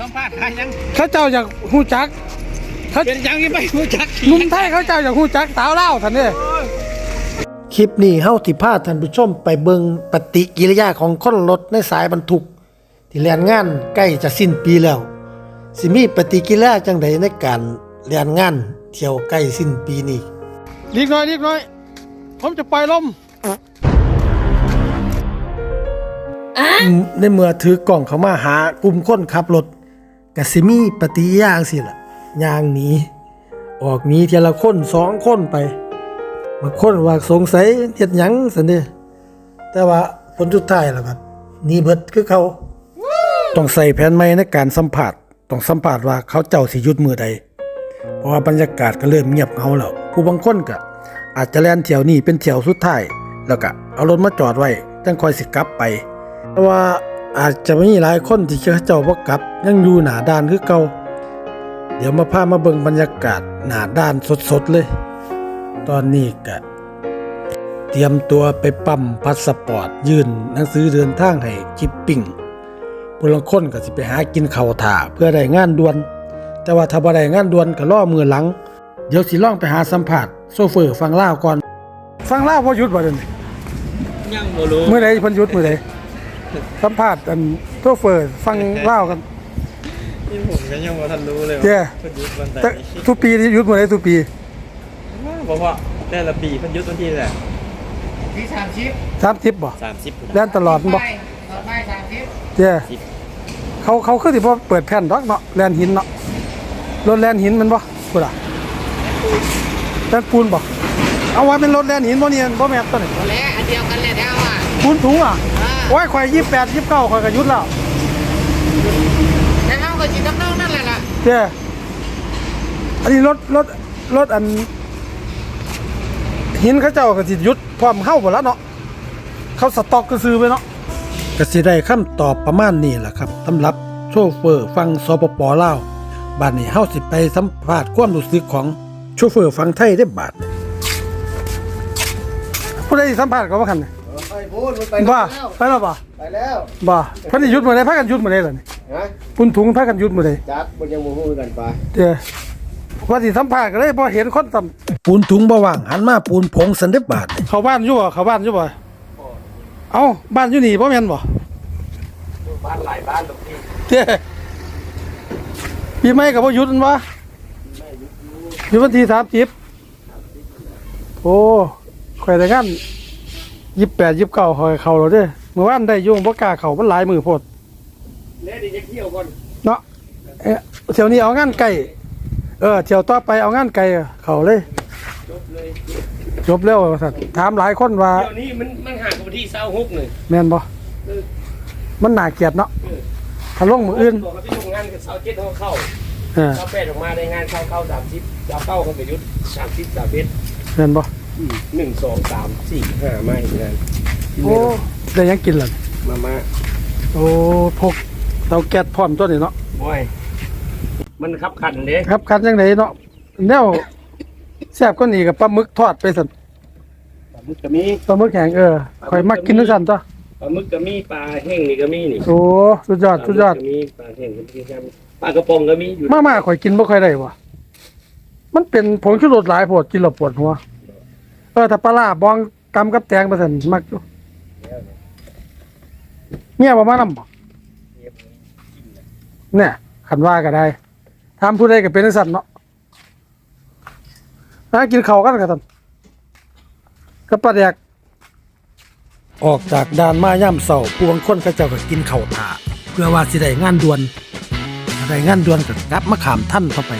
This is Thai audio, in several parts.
สัมภาษณ์หายังเขาเจ้าอยากฮู้จักเขาเป็นยังยังไม่รู้จักหนุ่มไทยเขาเจ้าอยากฮู้จักสาวลาวท่านนี่คลิปนี้เฮาสิพาท่านผู้ชมไปเบิ่งปฏิกิริยาของคนรถในสายบรรทุก ที่แล่นงานใกล้จะสิ้นปีแล้ว สิมีปฏิกิริยาจังใดในการแล่นงานเที่ยวใกล้สิ้นปีนี้ลีกน้อยลีกน้อย ผมจะปล่อยลม ในเมื่อถือกล่องเขามาหากลุ่มคนขับรถ ก็สิมีปฏิกิริยางซี่ล่ะย่างหนีออกหนีทีละคนสองคนไปบางคนว่าสงสัยเฮ็ดหยังซั่นเดแต่ว่าผลสุดท้ายแล้วครับหนีเบิดคือเขา ต้องใส่แผนใหม่ในการสัมผัสต้องสัมผัสว่าเขาเจ้าสิหยุดมือใด เพราะว่าบรรยากาศก็เริ่มเงียบเงาแล้วผู้บางคนก็อาจจะแล่นเที่ยวนี้เป็นเที่ยวสุดท้ายแล้วก็เอารถมาจอดไว้จังคอยสิกลับไป แต่ว่า อาจจะมีหลายคนที่เขาเจ้าบ่กลับ ยังอยู่หน้าด้านคือเก่าเดี๋ยวมาพามาเบิ่งบรรยากาศหน้าด้านสดๆเลย ตอนนี้ก็เตรียมตัวไปปั๊มพาสปอร์ต ยื่นหนังสือเดินทางให้ชิปปิ้งผู้ลางคนก็สิไปหากินข้าวถ่าเพื่อได้งานด่วน แต่ว่าถ้าบ่ได้งานด่วนก็รอมือหลัง เดี๋ยวสิลองไปหาสัมภาษณ์โซเฟอร์ฟังลาวก่อน ฟังลาวบ่หยุดบ่เดี๋ยวนี้ยังบ่รู้มื้อใดเพิ่นหยุดมื้อใด สัมภาษณ์อันโซเฟอร์ฟังลาวกันนี่ผมก็ยังบ่ทันรู้เลยเจ้เพิ่นยุดวันไหนแต่ทุกปีนี่หยุดมื้อใดทุกปีบอกว่าแต่ละปีเพิ่นยุดวันที่แหละที่สามชิป30บ่30แล่นตลอดบ่ไปต่อไปสามชิปเจ้เขาเขาคือสิบ่เปิดแผ่นดอกเนาะแล่นหินเนาะรถแล่นหินมันบ่พุ่นล่ะแล่นปูนบ่เอาไว้เป็นรถแล่นหินบ่เนี่ยบ่แม่นตัวนี้หมดแล้วอันเดียวกันเลยเท่าอะปูนถุงอะอ่า โอ้ยข่อย28 29ข่อยก็หยุดแล้วแต่เท่ากับจีนน้องนั่นแหละล่ะเจ้อันนี้รถรถรถอันหินเขาเจ้าก็สิหยุดพร้อมเข้าหมดแล้วเนาะเขาสต็อกก็ซื้อไปเนาะก็สิได้คำตอบประมาณนี้แหละครับสำหรับโชเฟอร์ฟังสปปลาวบาดนี้เฮาสิไปสัมภาษณ์ความรู้สึกของโชเฟอร์ฟังไทยได้บาดนี้ผู้ใดสิสัมภาษณ์ก็ว่าคันนี่ไป พูดมันไปบ่ไปแล้วบ่ไปแล้วบ่เพิ่นสิหยุดมื้อใดพากันหยุดมื้อใดล่ะนี่ฮะปุนถุงพากันหยุดมื้อใดจัดมันยังโมโหกันไปเด้อว่าสิสัมภาษณ์ก็เลยพอเห็นคนสัมปูนถุงบ่ว่างหันมาปูนผงสันเด็บบาทเข้าบ้านอยู่บ่เข้าบ้านอยู่บ่เอ้าบ้านอยู่นี่บ่แม่นบ่บ้านหลายบ้านตรงนี้เด้ปีใหม่ก็บ่หยุดนั่นวะอยู่วันที่30โอ้ข่อยได้งาน 28 29ข่อยเข้าแล้วเด้อเมื่อวานได้อยู่บ่กล้าเข้ามันหลายมื้อโพดแล้วเดี๋ยวจะเที่ยวก่อนเนาะเอ๊ะเที่ยวนี้เอางานไกลเออเที่ยวต่อไปเอางานไกลเข้าเลย จบเลยจบแล้วสัตว์ถามหลายคนว่า เที่ยวนี้มันมันห่างกับวันที่เศร้าฮุกเลยแม่นบ่มันน่าเกลียดเนาะถ้าลงมืออื่นบอกกับพี่ทำงานกับเศร้าเจ็ดเขาเข้าเออเศร้าแปดออกมาในงานเข้าเข้าสามสิบเศร้าเข้าเขาไปยุดสามสิบสามเอ็ดแม่นบ่ หนึ่งสองสามสี่ห้าไม่งานโอ้ได้หยังกินล่ะมามาโอ้พกเตาแก๊สพร้อมตัวนี้เนาะโอ้ยมันขับขันเด้ครับคันจังไดเนาะแนวแซ่บกว่านี้กับปลาหมึกทอดไปสั่นปลาหมึกก็มีปลาหมึกแห้งเออข่อยมักกินจังซั่นตัวปลาหมึกก็มีปลาแห้งนี่ก็มีนี่โอ้สุดยอดสุดยอดปลาหมึกก็มีปลาแห้งก็มีครับปลากระป๋องก็มีอยู่มาม่าข่อยกินบ่ค่อยได้ว่ะมันเป็นผงชูรสหลายโพดกินแล้วปวดหัว เออถ้าปลาร้าบองกำกับแตงไปสั่นมักอยู่เมียบ่มานำบ่เนี่ยขันว่าก็ได้ทำผู้ใดก็เป็นสัตว์เนาะนะกินเขาวกันกันท่านก็ปลาแดกออกจากด่านมาย่ำเสาผู้บางคนก็เจ้าก็กินข้าวถาเพื่อว่าสิได้งานด่วนได้งานด่วนก็กลับมาขามท่านเข้าไป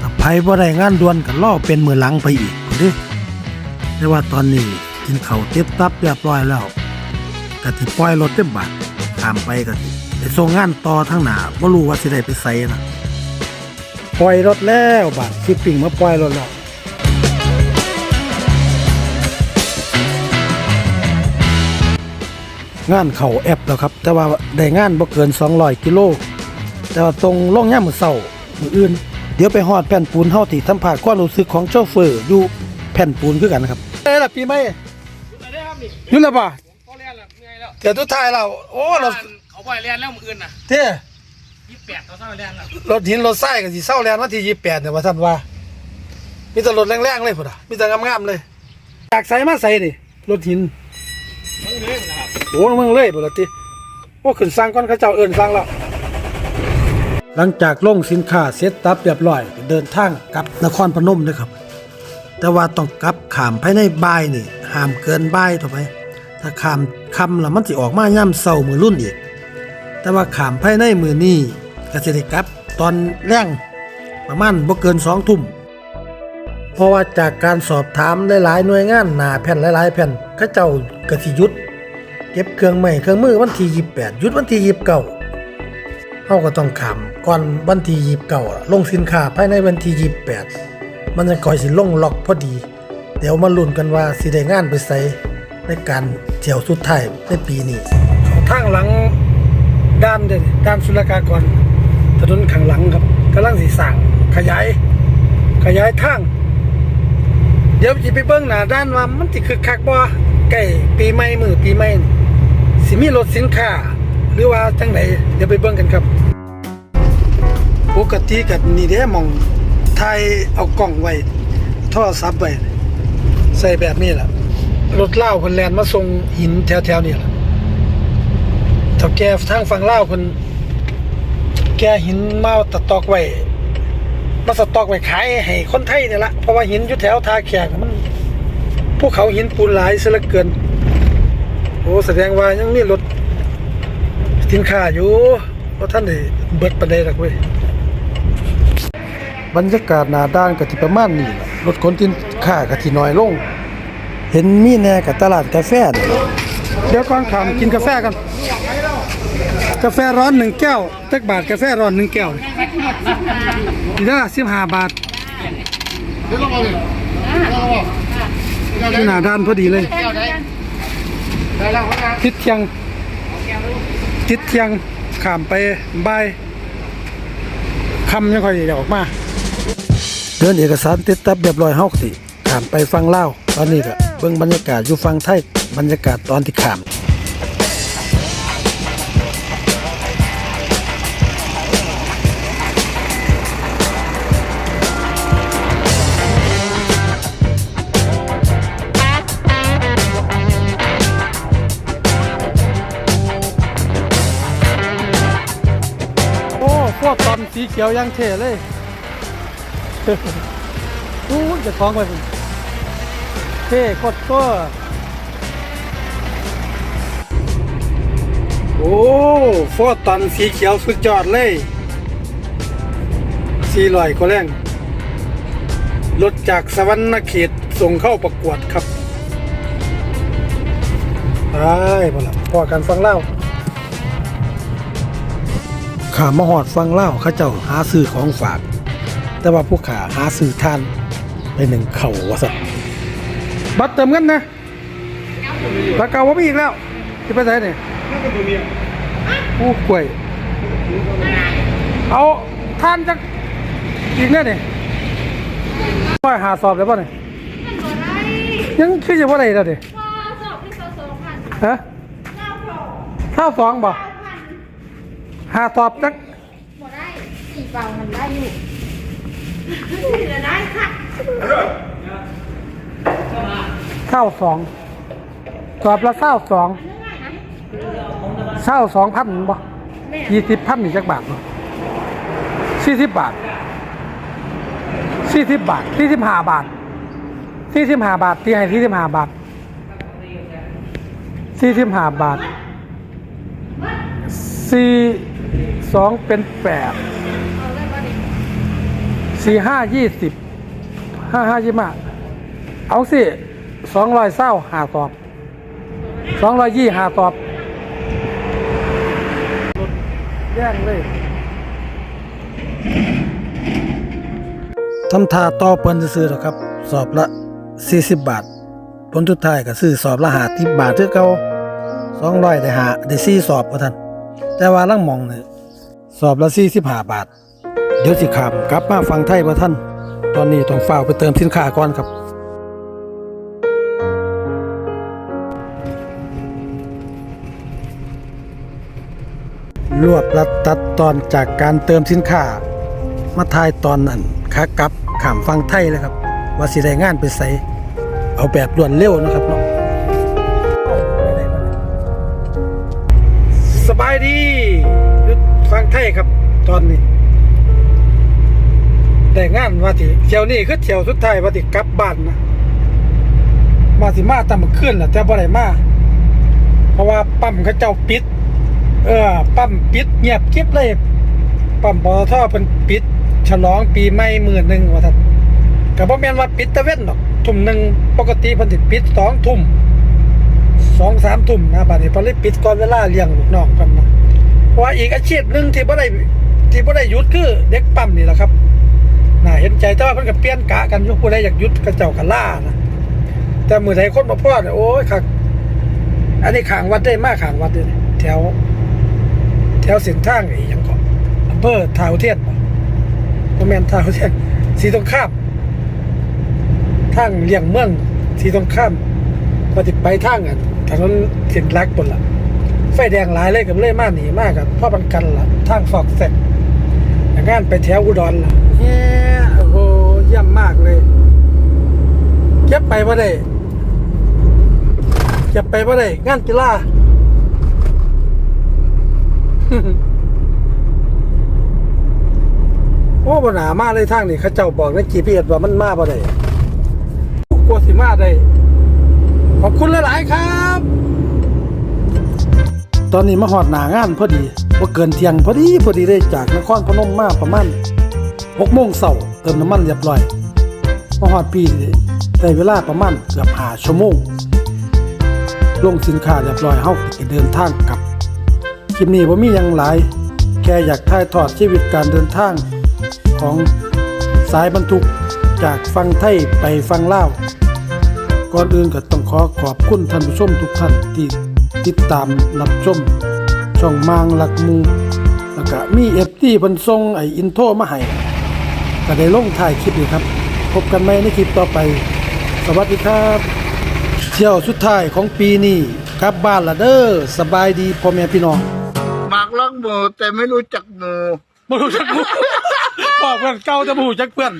ถ้าไผบ่ได้งานด่วนก็ล่อเป็นมือหลังไปอีกพุ่นเดิ แต่ว่าตอนนี้กินเขาเต็บตับเรียบร้อยแล้วก็สิปล่อยรถเต็มบาทขามไปก็สิไปส่งงานต่อทั้งหนาบ่รู้ว่าสิได้ไปไสนะปล่อยรถแล้วบาดชิปปิ้งมาปล่อยรถแล้วงานเขาแอปแล้วครับ แต่ว่าได้งานบ่เกิน 200 กิโล แต่ว่าตรงลงย่ามมือเช้ามืออื่น เดี๋ยวไปฮอดแผ่นปูนเฮาที่สัมภาษณ์ความรู้สึกของโชเฟอร์อยู่แผ่นปูนคือกันนะครับ เอ้ล่ะปีใหม่อยู่แล้วป่ะเขาเรียนแล้วเมื่อยแล้วเดี๋ยวทุกทายเราโอ้เราเขาปล่อยเรียนแล้วมื้ออื่นน่ะเท่ยี่สิบแปดเขาเท่าแรงอะรถหินรถทรายก็สิเศร้าแลนวันที่ยี่แปดเนี่ยว่าท่านว่ามีแต่รถแรงๆเลยพุ่นอะมีแต่งามๆเลยจากใส่มาใส่ดิรถหินมึงเล่นนะครับโอ้มึงเลยพุ่นละติโอ้ขึ้นสร้างก่อนเขาเจ้าเอิ้นสร้างแล้วหลังจากลงสินค้าเสร็จตับเรียบร้อยก็เดินทางกลับนครพนมเด้อครับ แต่ว่าต้องกลับขามภายในบ่ายนี่ห้ามเกินบ่ายต่อไป ถ้าขามคำล้วมันสิออกมาย่ำเศร้ามือรุ่นอีก แต่ว่าขามภายในมือนี้ก็สิได้กลับตอนแรงประมาณบ่เกินสองทุ่มเพราะว่าจากการสอบถามหลายๆหน่วยงานหนาแผ่นหลายๆแผ่นเขาเจ้าก็สิยุดเก็บเครื่องใหม่เครื่องมือวันที่28หยุดวันที่29เฮาก็ต้องขามก่อนวันที่29ลงสินค้าภายในวันที่28 มันจะก่อยสิลงล็อกพอดี เดี๋ยวมาลุ้นกันว่าสิได้งานไปใส่ในการเที่ยวสุดท้ายในปีนี้ทางหลังด้านเด่นด้านสุรกากรถนนข้างหลังครับกำลังสิสร้างขยาย ขยายทาง เดี๋ยวสิไปเบิ่งหน้าด้านว่ามันสิคึกคักบ่ใกล้ปีใหม่มือปีใหม่สิมีรถสินค้า หรือว่าจังไดเดี๋ยวไปเบิ่งกันครับ ปกติก็นี่เด้มอง ถ่ายเอากล้องไว้โทรศัพท์ไว้ใส่แบบนี้แหละรถเล่าวเพิ่นแลนมาส่งหินแถวๆนี่แหละเถ้าแกทางฝั่งลาวเพิ่นแกหินมาตะตอกไว้มาสตอกไว้ขายให้คนไทยนี่ละเพราะว่าหินอยู่แถวทาแขกมันภูเขาหินปูนหลายเสียเหลือเกินโอ้แสดงว่ายังมีรถสินค้าอยู่เพราะท่านได้เบิดปันใดหรอกเว้ย บรรยากาศหนาด้านก็ที่ประมาณนี้ล่ะรถขนสินค้าก็ที่น้อยลง เห็นมีแน่กับตลาดกาแฟนี่เดี๋ยวก่อนขามกินกาแฟกัน กาแฟร้อนหนึ่งแก้วตักบาทกาแฟร้อนหนึ่งแก้วนี่ละสิบห้าบาทที่หน้าด้านพอดีเลยทิศเทียงทิศเทียงขามไปบายคำยังค่อยจะออกมา เดินเอกสารติดตับเรียบร้อยเฮาสิขามไปฟังเล่าตอนนี้ก็เบิ่งบรรยากาศอยู่ฟังไทยบรรยากาศตอนที่ขามโอ้พวกตอนสีเขียวยังเท่เลย อู้จะคล้องไปพุ่นเท่โคตรก็โอ้ฟอร์ตันสีเขียวสุดยอดเลยสีลอยก็แรงรถจากสวรรณเขตส่งเข้าประกวดครับไปบ่ละพอกันฟังเล่าขามาหอดฟังเล่าวเขาเจ้าหาซื้อของฝาก แต่ว่าพวกขาหาซื้อทานไปหนึ่งเข่าวะสับัตรเติมเงินนะราคาว่าไม่อีกแล้วจะไปไหนเนี่ยผู้กล้วย เอาทานจากอีกเนี่ยเนี่ยว่าหาสอบได้ป่ะเนี่ยยังคือจะว่าอะไรแล้วเนี่ยพอสอบที่เขาสองพันฮะเก้าสองข้าวสองบ่เก้าพันหาสอบจักหมดได้สี่เปล่ามันได้อยู่ เหลือได้ค่ะข้าวสองสอบละข้าวสองข้าวสองพันบ่แม่ยี่สิบพันนี่จักบาทบ่สี่สิบบาทสี่สิบบาทสี่สิบห้าบาทสี่สิบห้าบาทที่ให้สี่สิบห้าบาทสี่สิบห้าบาทสี่สองเป็นแปดเอาได้ปะเนี่ย สี่ห้ายี่สิบห้าห้ายี่ห้าเอาสิสองร้อยเศร้าหาตอบสองร้อยยี่หาตอบแย่งเลยทำทาต่อเปิ้นซื้อหรอกครับ สอบละ 40 บาท ผลสุดท้ายก็ซื้อสอบละหาทิบาทคือเก่า200ได้หาได้4สอบว่าท่านแต่ว่าลังมองเนี่ยสอบละ45บาท เดี๋ยวสิขามกลับมาฟังไทยบ่ท่าน ตอนนี้ต้องฝ้าไปเติมสินค้าก่อนครับ รวบรัดตัดตอนจากการเติมสินค้า มาทายตอนนั้นขากลับขามฟังไทยเลยครับ ว่าสิได้งานไปใส่เอาแบบรวดเร็วนะครับเนาะสบายดีฟังไทยครับตอนนี้ แต่งานว่าที่เที่ยวนี้คือเที่ยวสุดท้ายว่าที่กลับบ้านนะมาสิมาตามขึ้นแหละแต่บ่ได้มาเพราะว่าปั๊มเขาเจ้าปิด เออ ปั๊มปิดเงียบเกริบเลย ปั๊มปตทเพิ่นปิด ฉลองปีใหม่มื้อหนึ่งว่าซั่นก็บ่แม่นว่าปิดตะเว้นดอกทุ่มหนึ่งปกติพิ่นสิปิด2ทุ่ม2 3ทุ่มนะบัดนี้เพิ่นเลยปิดก่อนเวลาเลี้ยงลูกน้องกันนะเพราะว่าอีกอาชีพหนึ่งที่บ่ได้ที่บ่ได้หยุดคือเด็กปั๊มนี่แหละครับ น่าเห็นใจแต่ว่าเพิ่นก็เปลี่ยนกะกันอยู่ผู้ใดอยากหยุดก็เจ้าก็ล่านะแต่มื้อใดคนบ่พอเนี่ยโอ้ยคักอันนี้ข้างวัดได้มาข้างวัดเด้นี่แถว แถวเส้นทางไอ้หยังก็อำเภอท่าอุเทนบ่บ่แม่นท่าอุเทนสีตรงข้ามทางเลี่ยงเมืองสีตรงข้ามปฏิไปทางอันถนนเส้นหลักพุ่นล่ะไฟแดงหลายเลยกับเลยมาหนีมากกับพ่อบันกันล่ะทางฟอกเสร็จงานไปแถวอุดรล่ะเฮ้โอ้โหเยี่ย มากเลย เก็บไปบ่ได้เก็บไปบ่ได้งานกีฬาโอ้บ่หนามาเลยทางนี่เขาเจ้าบอกใน GPS ว่ามันมาบ่ได้กลัวสิมาได้ ขอบคุณหลาย ๆ ครับ ตอนนี้มาหอดหนางานพอดีว่าเกินเที่ยงพอดี พอดีได้จากนครพนมมาประมาณหกโมงเสาร์เติมน้ำมันเรียบร้อย มาหอดปีได้เวลาประมาณเกือบหาชั่วโมง ลงสินค้าเรียบร้อยเฮาก็เดินทางกลับ คลิปนี้ผมมีหยังหลาย แค่อยากถ่ายทอดชีวิตการเดินทางของสายบรรทุกจากฟังไทยไปฟังลาวก่อนอื่นก็ต้องขอขอบคุณท่านผู้ชมทุกท่านที่ติดตามรับชม ช่องมางหลักมูแล้วก็มีเอฟทีเพิ่นส่งไออินโทรมาให้ก็ได้ลงถ่ายคลิปนี้ครับ พบกันใหม่ในคลิปต่อไป สวัสดีครับ เที่ยวสุดท้ายของปีนี้กลับบ้านละเด้อสบายดีพ่อแม่พี่น้องหมากลักหมูแต่ไม่รู้จักหมู บ่รู้จักหมู่บอกเพื่อนเก่าแต่บ่รู้จักเพื่อน